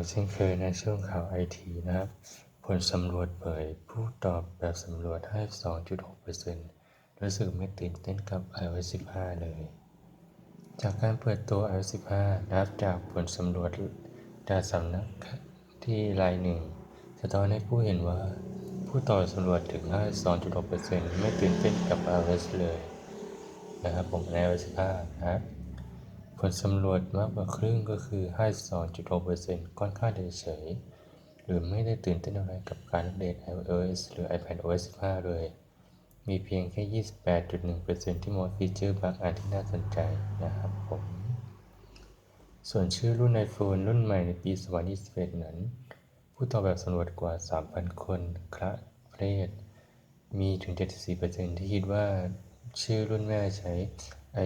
ก็เช่นเคยในช่วงข่าวไอทีนะครับ ผลสำรวจเผยผู้ตอบแบบสำรวจให้2.6%รู้สึกไม่ตื่นเต้นกับ iOS 15 เลย จากการเปิดตัว iOS 15นับจากผลสำรวจจากสำนักที่รายหนึ่งสะท้อนให้ผู้เห็นว่า ผู้ตอบสำรวจถึง 52.6%ไม่ตื่นเต้นกับ iOS เลยนะครับผมใน iOS 15นะครับ ผลสำรวจมากกว่าครึ่งก็คือ 52.6%ค่อนข้างเฉยๆหรือไม่ได้ตื่นเต้นอะไรกับการอัปเดต iOS หรือ iPadOS 15 เลย มีเพียงแค่ 28.1%ที่มองฟีเจอร์บางอันที่น่าสนใจนะครับผม ส่วนชื่อรุ่น iPhone รุ่นใหม่ในปี 2021 นั้น ผู้ตอบแบบสำรวจกว่า 3,000 คนคละเพศมีถึง 74%ที่คิดว่าชื่อรุ่นแม่ใช้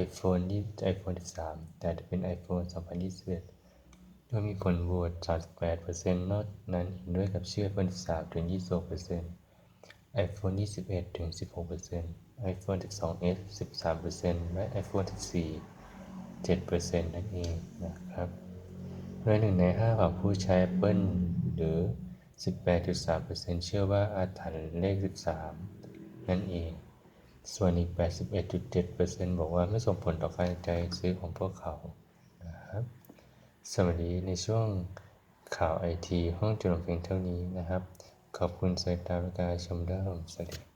iPhone ที่ iPhone 13 แต่จะเป็น iPhone 2021 โดยมีผลโหวต 38%นอกนั้นเห็นด้วยกับชื่อ iPhone 13 ถึง 26% iPhone 21 ถึง 16% iPhone 12s 13%และ iPhone 14 7%นั่นเองนะครับโดยหนึ่งในห้าของผู้ใช้ Apple หรือ 18.3%เชื่อว่าอาถรรพ์เลข 13 นั่นเอง ส่วนอีก 81.7%บอกว่าไม่ส่งผลต่อการใจซื้อของพวกเขานะครับสวัสดีในช่วงข่าวไอทีห้องจุลเพียงเท่านี้นะครับ ขอบคุณสายตาและการชมรับสวัสดี